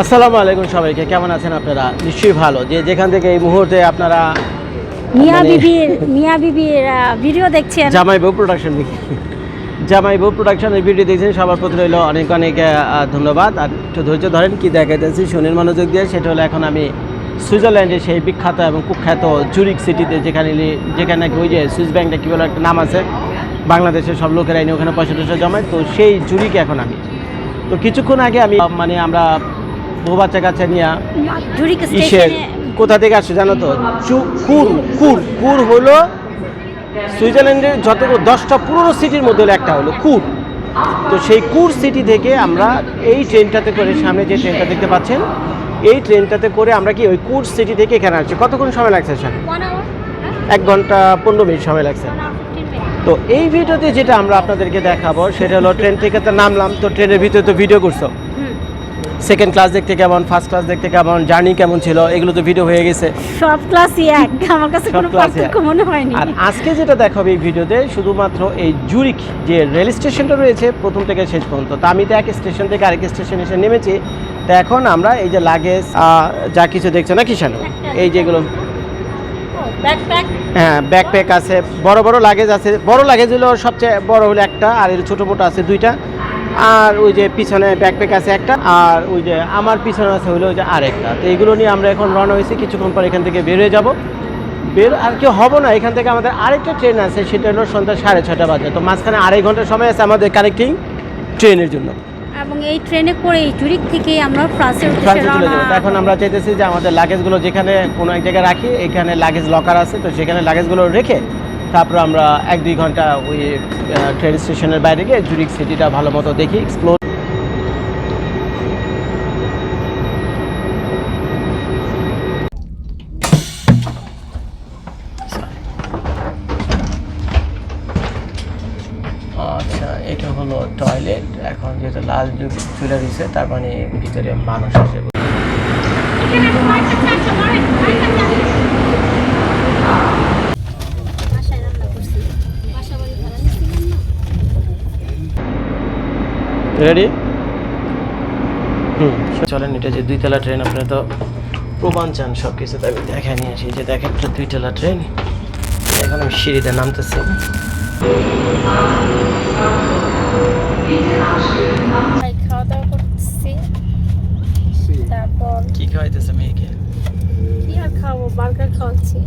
আসসালামু আলাইকুম সবাইকে কেমন আছেন আপনারা? নিশ্চয়ই ভালো। যে যেখান থেকে এই মুহূর্তে আপনারা মিয়া মানে- বিবির মিয়া বিবির ভিডিও দেখছেন। জামাই বউ প্রোডাকশন জামাই বউ প্রোডাকশনের ভিডিও দেখছেন সবার প্রতি রইল অনেক অনেক ধন্যবাদ। আর একটু ধৈর্য ধরেন কি দেখাইতেছি শনির মনোযোগ দিয়ে সেটা হলো এখন আমি সুইজারল্যান্ডে সেই বিখ্যাত এবং কুখ্যাত জুরিক সিটিতে যেখানে যেখানে নাকি ওই যে সুইস ব্যাংকটা কী বলে একটা নাম আছে বাংলাদেশের সব লোকেরা এনে ওখানে পয়সা টয়সা জমায়। তো সেই জুরিকে এখন আমি। তো কিছুক্ষণ আগে আমি মানে আমরা বউ বাচ্চা কাচ্চা নিয়ে ইসের কোথা থেকে আসছে জানো তো? কুর কুর কুর হলো সুইজারল্যান্ডের যতগুলো দশটা পুরনো সিটির মধ্যে একটা হলো কুর। তো সেই কুর সিটি থেকে আমরা এই ট্রেনটাতে করে সামনে যে ট্রেনটা দেখতে পাচ্ছেন এই ট্রেনটাতে করে আমরা কি ওই কুর সিটি থেকে এখানে আসছি? কতক্ষণ সময় লাগছে স্যার? এক ঘণ্টা পনেরো মিনিট সময় লাগছে। তো এই ভিডিওতে যেটা আমরা আপনাদেরকে দেখাবো সেটা হলো ট্রেন থেকে তো নামলাম তো ট্রেনের ভিতরে তো ভিডিও করছ। সেকেন্ড ক্লাস দেখতে কেমন? ফার্স্ট ক্লাস দেখতে কেমন? জার্নি কেমন ছিল? এগুলো তো ভিডিও হয়ে গেছে। সব ক্লাসই এক। আমার কাছে কোনো পার্থক্য মনে হয়নি। আর আজকে যেটা দেখাবে এই ভিডিওতে শুধুমাত্র এই জুরিক যে রেল স্টেশনটা রয়েছে প্রথম থেকে শেষ পর্যন্ত। তো আমি তো এক স্টেশন থেকে আরেক স্টেশন এসে নেমেছি। তো এখন আমরা এই যে লাগেজ যা কিছু দেখছ না কিষানো এই যেগুলো হ্যাঁ ব্যাকপ্যাক আছে। বড় বড় লাগেজ আছে। বড় লাগেজ হলো সবচেয়ে বড় হলো একটা আর এর ছোটো মোটো আছে দুইটা। আর ওই যে পিছনে ব্যাকপ্যাক আছে একটা আর ওই যে আমার পিছনে আছে হলো ওই যে আরেকটা। তো এইগুলো নিয়ে আমরা এখন রওনা হয়েছি কিছুক্ষণ পর এখান থেকে বের হয়ে যাব। বের আর কি হব না এখান থেকে আমাদের আরেকটা ট্রেন আছে সেটা হলো সন্ধ্যা সাড়ে ছটা বাজে। তো মাঝখানে আড়াই ঘণ্টা সময় আছে আমাদের কানেক্টিং ট্রেনের জন্য। এবং এই ট্রেনে করে জুরিক থেকে আমরা ফ্রান্সের ফ্রান্সে চলে যাব। এখন আমরা চাইতেছি যে আমাদের লাগেজগুলো যেখানে কোনো এক জায়গায় রাখি এখানে লাগেজ লকার আছে তো সেখানে লাগেজগুলো রেখে তারপর আমরা এক দুই ঘণ্টা ওই ট্রেন স্টেশনের বাইরে গিয়ে জুরিক সিটিটা ভালো মতো দেখি এক্সপ্লোর আচ্ছা এটা হলো টয়লেট এখন যেহেতু লাল যুগ চুলে রয়েছে তার মানে ভিতরে মানুষ আছে। রেডি হুম চলেন এটা যে দুইতলা ট্রেন আপনারা তো প্রমাণ চান সব কিছু আমি দেখা নিয়ে আসি। যে দেখেন একটা দুইতলা ট্রেন এখন আমি সিঁড়িতে নামতেছি। খাওয়া দাওয়া করতেছি। তারপর কি খাওয়াইতেছে মেয়েকে? কি আর খাব বার্গার খাওয়াচ্ছি।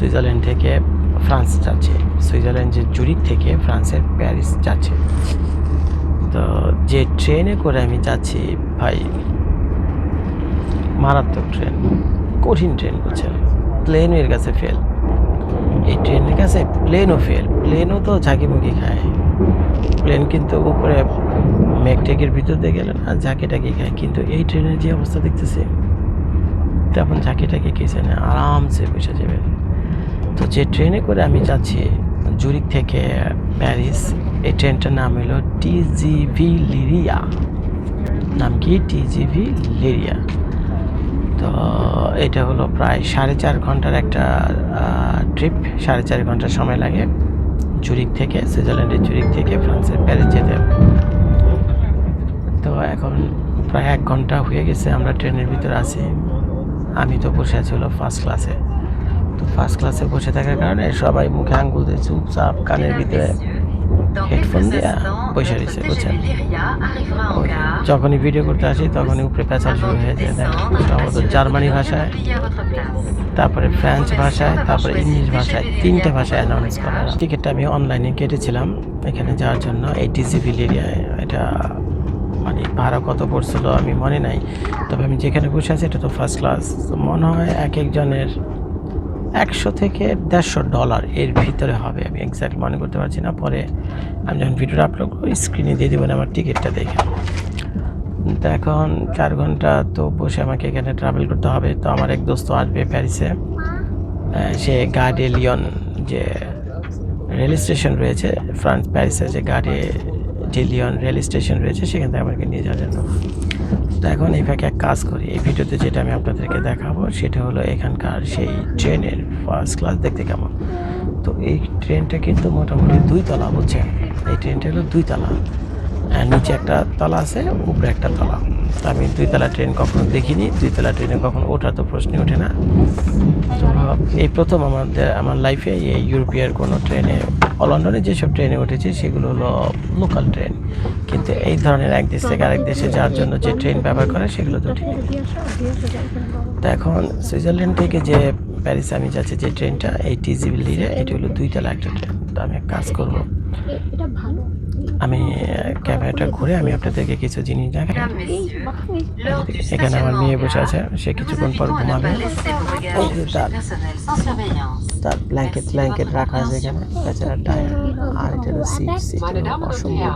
সুইজারল্যান্ড থেকে ফ্রান্স যাচ্ছি। সুইজারল্যান্ডের জুরিক থেকে ফ্রান্সের প্যারিস যাচ্ছে। তো যে ট্রেনে করে আমি যাচ্ছি, ভাই, মারাত্মক ট্রেন, কঠিন ট্রেন বুঝছেন। প্লেনও এর কাছে ফেল এই ট্রেনের কাছে প্লেনও ফেল প্লেনও তো ঝাঁকিমুখি খায়। প্লেন কিন্তু উপরে মেঘটেকের ভিতর দিয়ে গেলে না ঝাঁকি টাকি খায়। কিন্তু এই ট্রেনের যে অবস্থা দেখতেছি, তেমন ঝাঁকিটাকে কিছু না। আরামসে বসে যাবেন। তো যে ট্রেনে করে আমি যাচ্ছি জুরিক থেকে প্যারিস এই ট্রেনটার নাম হলো টিজিভি লিরিয়া নাম কি? টিজিভি লিরিয়া তো এটা হলো প্রায় সাড়ে চার ঘণ্টার একটা ট্রিপ সাড়ে চার ঘণ্টা সময় লাগে জুরিক থেকে সুইজারল্যান্ডের জুরিক থেকে ফ্রান্সের প্যারিস যেতে। তো এখন প্রায় এক ঘণ্টা হয়ে গেছে আমরা ট্রেনের ভিতরে আছি। আমি তো বসে আছি হলো ফার্স্ট ক্লাসে ফার্স্ট ক্লাসে বসে থাকার কারণে সবাই মুখে আঙ্গুল দিয়ে চুপচাপ কানের ভিতরে হেডফোন দিয়ে বসে রয়েছে বুঝছেন? যখনই ভিডিও করতে আসি তখনই উপরে পেঁচা শুরু হয়ে যায় দেখ সম্ভবত জার্মানি ভাষায় তারপরে ফ্রেঞ্চ ভাষায় তারপরে ইংলিশ ভাষায় তিনটে ভাষায় অ্যানাউন্স করা টিকিটটা আমি অনলাইনে কেটেছিলাম এখানে যাওয়ার জন্য এই ডিসিভিল এরিয়ায় এটা মানে ভাড়া কত পড়ছিল আমি মনে নাই। তবে আমি যেখানে বসে আছি এটা তো ফার্স্ট ক্লাস মনে হয় এক একজনের একশো থেকে দেড়শো ডলার এর ভিতরে হবে, আমি এক্স্যাক্ট মনে করতে পারছি না। পরে আমি যখন ভিডিওটা আপলোড করি স্ক্রিনে দিয়ে দেবেন আমার টিকিটটা দেখে। তো এখন চার ঘণ্টা তো বসে আমাকে এখানে ট্রাভেল করতে হবে। তো আমার এক দোস্ত আসবে প্যারিসে। সে গার্ডে লিয়ন যে রেল স্টেশন রয়েছে, ফ্রান্স প্যারিসে যে গাড়ি ডিলিয়ন রেল স্টেশন রয়েছে, সেখান থেকে আমাকে নিয়ে যাওয়ার জন্য। তো এখন এই ফাঁকে এক কাজ করি। এই ভিডিওতে যেটা আমি আপনাদেরকে দেখাবো, সেটা হলো এখানকার সেই ট্রেনের ফার্স্ট ক্লাস দেখতে কেমন। তো এই ট্রেনটা কিন্তু মোটামুটি দুই তলা, বুঝছেন? এই ট্রেনটা হলো দুই তলা। নিচে একটা তলা আছে, উপরে একটা তলা। তো আমি দুই তলা ট্রেন কখনো দেখিনি, দুই তলা ট্রেনে কখনো ওঠার তো প্রশ্নই ওঠে না। তো এই প্রথম আমাদের, আমার লাইফে এই ইউরোপিয়ার কোনো ট্রেনে লন্ডনে যেসব ট্রেনে উঠেছি সেগুলো হলো লোকাল ট্রেন। কিন্তু এই ধরনের এক দেশ থেকে আরেক দেশে যাওয়ার জন্য যে ট্রেন ব্যবহার করে সেগুলো তো ঠিক তো এখন সুইজারল্যান্ড থেকে যে প্যারিসে আমি যাচ্ছি যে ট্রেনটা এই টিজিবি লিরে এটি হলো দুইতলা একটা ট্রেন। তো আমি এক কাজ করব। আমি ক্যামেরাটা ঘুরে আমি আপনাদেরকে কিছু জিনিস দেখাই। এখানে আমার মেয়ে বসে আছে সে কিছুক্ষণ পর ঘুমাবে। তার ব্ল্যাঙ্কেট ব্ল্যাঙ্কেট রাখা আছে এখানে। বেচারা আর এটা সিট সিট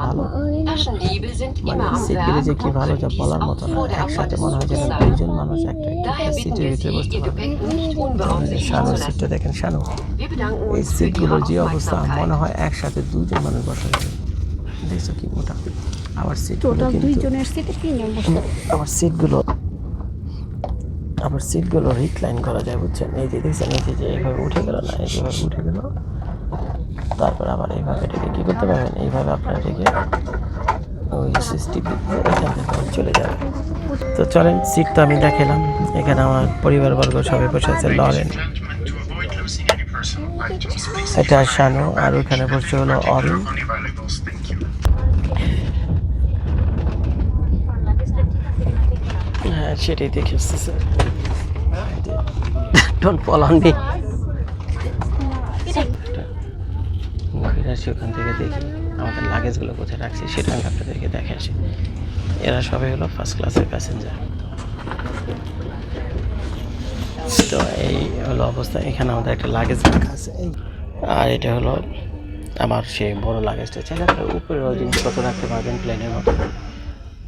ভালো। মানে সিট গেলে যে কি ভালো যা বলার মতো একসাথে মনে হয় যেন দুইজন মানুষ একটা একটা সিটের ভিতরে সিটটা দেখেন শানু। এই সিটগুলোর যে অবস্থা মনে হয় একসাথে দুইজন মানুষ বসা যাবে দেখছ কি মোটা? আবার সিট দুইজনের সিটে তিনজন বসে আবার সিটগুলো আবার সিটগুলো রিক্লাইন করা যায়, বুঝছেন? এই যে দেখছেন, এই যে এইভাবে উঠে গেল না এইভাবে উঠে গেল। তারপর আবার এইভাবে এটাকে কী করতে পারবেন? এইভাবে আপনার এটাকে ওই সিস্টেম এখান থেকে চলে যাবে তো চলেন সিট তো আমি দেখালাম। এখানে আমার পরিবারবর্গ সবাই বসে আছে, লরেন। এটা শানু, আর ওখানে বসছে হলো you. হ্যাঁ সেটাই দেখে এসতেছে ফল অন মি ঘুরে আসি ওখান থেকে দেখি। আমাদের লাগেজগুলো কোথায় রাখছি সেটা আমি আপনাদেরকে দেখে আসি। এরা সবাই হলো ফার্স্ট ক্লাসের প্যাসেঞ্জার তো এই হলো অবস্থা। এখানে আমাদের একটা লাগেজ রাখা আছে। আর এটা হলো আমার সেই বড় লাগেজটা চাইলে উপরেও জিনিসপত্র রাখতে পারবেন প্লেনের মতো।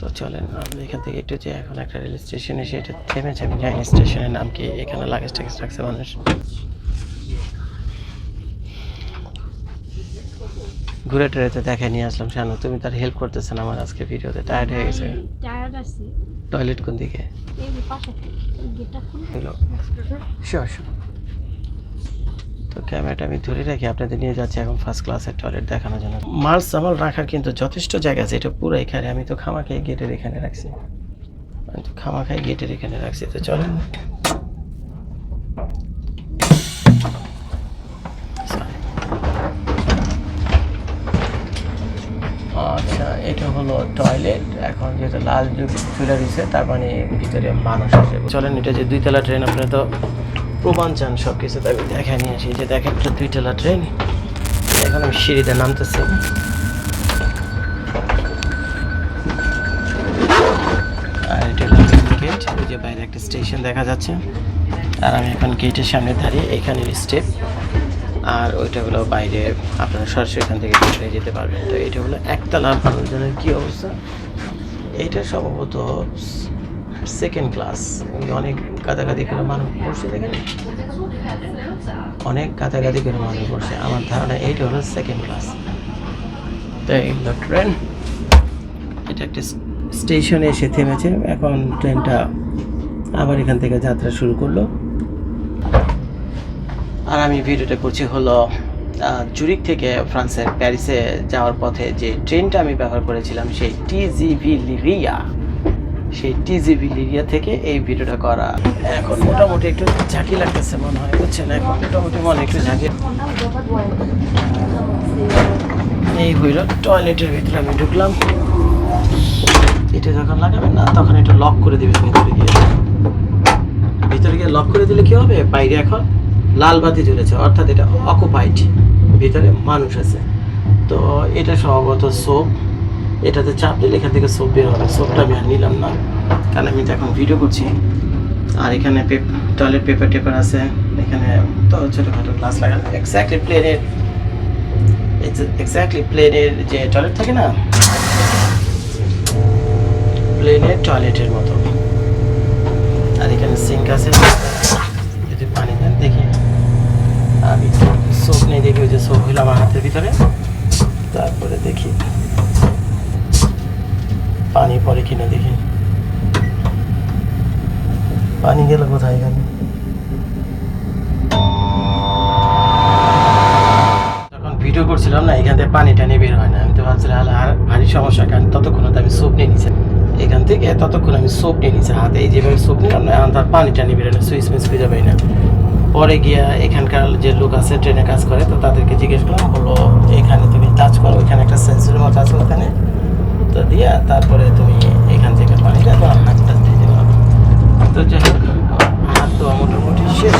তো চলেন আমরা এখান থেকে একটু যে এখন একটা রেল স্টেশন এসে এটা থেমেছে। আমি জানি স্টেশনের নাম কি এখানে লাগেজ টাগেজ রাখছে মানুষ। ঘুরে টুরে তো দেখে নিয়ে আসলাম শানু তুমি তার হেল্প করতেছে না আমার আজকে ভিডিওতে টায়ার্ড হয়ে গেছে। টায়ার্ড আছি। টয়লেট কোন দিকে? এই যে পাশে গেটটা খুলে হলো শিওর শিওর তো ক্যামেরাটা আমি ধরে রাখি, আপনাদের নিয়ে যাচ্ছি এখন ফার্স্ট ক্লাসের টয়লেট দেখানোর জন্য। মাল সামাল রাখার কিন্তু যথেষ্ট জায়গা আছে, এটা পুরো এখানে, আমি তো খামা খামাখাই গেটের এখানে রাখছি। আমি তো খামাখাই গেটের এখানে রাখছি, তো চলেন। আচ্ছা এটা হলো টয়লেট এখন যেহেতু লাল চুলে দিছে তার মানে ভিতরে মানুষ আছে চলেন, এটা যে দুইতলা ট্রেন আপনারা তো প্রমাণ চান সব কিছু তো আমি দেখা নিয়ে আসি যে দেখেন একটা দুইতলা ট্রেন এখন আমি সিঁড়িতে নামতেছি। আর এটা গেট ওই যে বাইরে একটা স্টেশন দেখা যাচ্ছে। আর আমি এখন গেটের সামনে দাঁড়িয়ে এখানের স্টেপ আর ওইটা হলো বাইরে আপনারা সরাসরি এখান থেকে বের হয়ে যেতে পারবেন। তো এটা হলো একতলা। মানুষজনের কী অবস্থা? এটা সম্ভবত সেকেন্ড ক্লাস অনেক গাদাগাদি করে মানুষ পড়ছে, দেখেন। অনেক গাদাগাদি করে মানুষ পড়ছে। আমার ধারণা এইটা হলো সেকেন্ড ক্লাস তো এই হলো ট্রেন এটা একটা স্টেশনে এসে থেমেছে। এখন ট্রেনটা আবার এখান থেকে যাত্রা শুরু করল। আর আমি ভিডিওটা করছি হলো জুরিক থেকে ফ্রান্সের প্যারিসে যাওয়ার পথে যে ট্রেনটা আমি ব্যবহার করেছিলাম, সেই টিজিভি লিরিয়া সেই টিজিভি এরিয়া থেকে এই ভিডিওটা করা। এখন মোটামুটি একটু ঝাঁকি লাগতেছে মনে হয়, বুঝছেন? এখন মোটামুটি মনে একটু ঝাঁকি এই হইল টয়লেটের ভিতরে আমি ঢুকলাম। এটা যখন লাগাবেন না, তখন এটা লক করে দিবেন ভিতরে গিয়ে। ভিতরে গিয়ে লক করে দিলে কি হবে? বাইরে এখন লাল বাতি জ্বলেছে, অর্থাৎ এটা অকুপাইড ভিতরে মানুষ আছে। তো এটা সম্ভবত সোপ এটাতে চাপ দিলে এখান থেকে সোপ বের হবে। সোপটা আমি আর নিলাম না। কারণ আমি এখন ভিডিও করছি। আর এখানে টয়লেট পেপার টেপার আছে। এখানে তো ছোটোখাটো গ্লাস লাগানো। এক্স্যাক্টলি প্লেনের এক্স্যাক্টলি প্লেনের যে টয়লেট থাকে না? প্লেনের টয়লেটের মতো। আর এখানে সিঙ্ক আছে। যদি পানি দেন, দেখি। আমি সোপ নেই দেখি, ওই যে সব হইল আমার হাতের ভিতরে। তারপরে দেখি। পানি পরে কিনা দেখি। পানি গেল কোথায় এখানে যখন ভিডিও করছিলাম না, এখান থেকে পানি টানি বের হয় না। আমি তো ভাবছিলাম ভারী সমস্যা, কারণ ততক্ষণ তো আমি সোপ নিয়ে নিছি। এখান থেকে ততক্ষণ আমি সোপ নিয়ে নিছি। হাতে এই যেভাবে সোপ নিলাম না, এখন তার পানি টানি বেরোয় না সুইচ মিস খুঁজে পাই না। পরে গিয়া এখানকার যে লোক আছে ট্রেনে কাজ করে, তো তাদেরকে জিজ্ঞেস করলাম, বলল, এখানে তুমি টাচ করো এখানে একটা সেন্সরের মতো আছে, ওখানে। সুতা দিয়ে তারপরে তুমি এখান থেকে পানি দেবো আর নাকটা দিয়ে পারো তো যাই হোক, আমার তো মোটামুটি শেষ।